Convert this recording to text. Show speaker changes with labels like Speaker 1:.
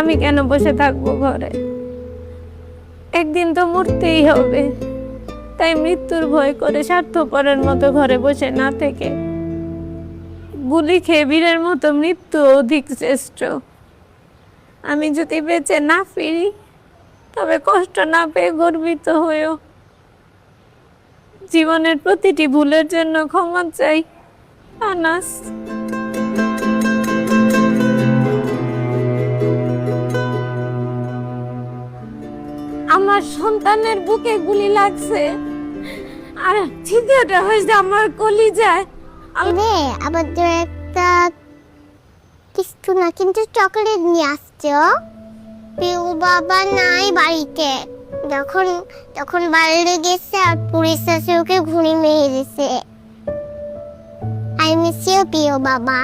Speaker 1: আমি কেন বসে থাকব ঘরে? একদিন তো মরতেই হবে। তাই মৃত্যুর ভয় করে স্বার্থপরের মতো ঘরে বসে না থেকে। গুলি খেয়ে বীরের মতো মৃত্যু অধিক শ্রেষ্ঠ। আমি যদি বেঁচে না ফিরি, তবে কষ্ট না পেয়ে গর্বিত হয়েও। জীবনের প্রতিটি ভুলের জন্য ক্ষমা চাই, আনাস। আমার সন্তানের বুকে গুলি লাগছে। আর ছিদ্রটা হয়েছে আমার কলি যায়
Speaker 2: রে আমাদের একটা কিছু না কিন্তু চকলেট নিয়ে আসছো পিউ বাবা নাই বাড়িতে। যখন তখন বাইরে গেছে আর পুলিশ এসে ওকে ঘুরি মেরে দিছে আই মিস ইউ পিউ বাবা।